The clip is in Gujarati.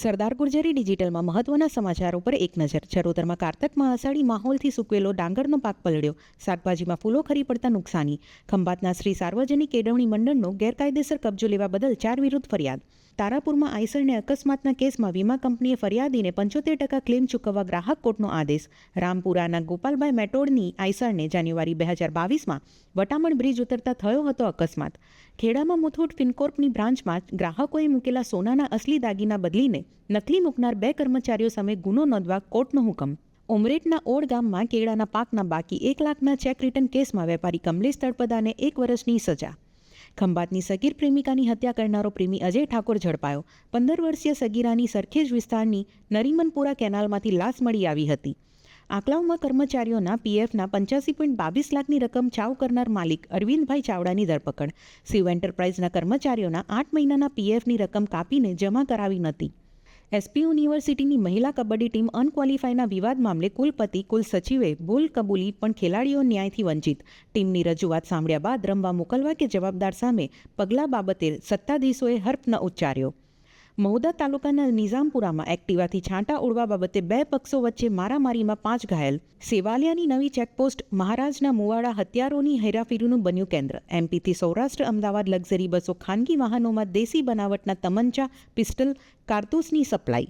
સરદાર ગુર્જરી ડિજિટલમાં મહત્વના સમાચારો પર એક નજર. ચરોતરમાં કારતકમાં અષાઢી માહોલથી સૂકવેલો ડાંગરનો પાક પલળ્યો. શાકભાજીમાં ફૂલો ખરી પડતા નુકસાની. ખંભાતના શ્રી સાર્વજનિક કેળવણી મંડળનો ગેરકાયદેસર કબજો લેવા બદલ ચાર વિરુદ્ધ ફરિયાદ. તારાપુરમાં આઈસરને અકસ્માતના કેસમાં વીમા કંપનીએ ફરિયાદીને પંચોતેર ટકા ક્લેમ ચૂકવવા ગ્રાહક કોર્ટનો આદેશ. રામપુરાના ગોપાલભાઈ મેટોડની આઈસરને જાન્યુઆરી બે હજાર બાવીસમાં વટામણ બ્રિજ ઉતરતા થયો હતો અકસ્માત. ખેડામાં મુથુટ ફિનકોર્પની બ્રાન્ચમાં ગ્રાહકોએ મૂકેલા સોનાના અસલી દાગીના બદલીને નકલી મૂકનાર બે કર્મચારીઓ સામે ગુનો નોંધવા કોર્ટનો હુકમ. ઉમરેઠના ઓડ ગામમાં કેળાના પાકના બાકી એક લાખના ચેક રિટર્ન કેસમાં વેપારી કમલેશ તળપદાને એક વર્ષની સજા. ખંભાતની સગીર પ્રેમિકાની હત્યા કરનારો પ્રેમી અજય ઠાકોર ઝડપાયો. પંદર વર્ષીય સગીરાની સરખેજ વિસ્તારની નરીમનપુરા કેનાલમાંથી લાશ મળી આવી હતી. આંકલાવમાં કર્મચારીઓના પીએફના પંચ્યાસી પોઈન્ટ બાવીસ લાખની રકમ ચાવ કરનાર માલિક અરવિંદભાઈ ચાવડાની ધરપકડ. શિવ એન્ટરપ્રાઇઝના કર્મચારીઓના આઠ મહિનાના પીએફની રકમ કાપીને જમા કરાવી નથી. એસપી યુનિવર્સિટીની મહિલા કબડ્ડી ટીમ અનક્વોલિફાઈના વિવાદ મામલે કુલપતિ, કુલ સચિવે, ભૂલ કબૂલી પણ ખેલાડીઓ ન્યાયથી વંચિત. ટીમની રજૂઆત સાંભળ્યા બાદ રમવા મોકલવા કે જવાબદાર સામે પગલાં બાબતે સત્તાધીશોએ હર્પ ન ઉચ્ચાર્યો. મહુદા તાલુકાના નિઝામપુરામાં એક્ટિવાથી છાંટા ઉડવા બાબતે બે પક્ષો વચ્ચે મારામારીમાં પાંચ ઘાયલ. સેવાલિયાની નવી ચેકપોસ્ટ મહારાજના મુવાડા હત્યારોની હેરાફેરીનું બન્યું કેન્દ્ર. એમપીથી સૌરાષ્ટ્ર, અમદાવાદ લક્ઝરી બસો ખાનગી વાહનોમાં દેશી બનાવટના તમંચા, પિસ્ટલ, કારતૂસની સપ્લાય.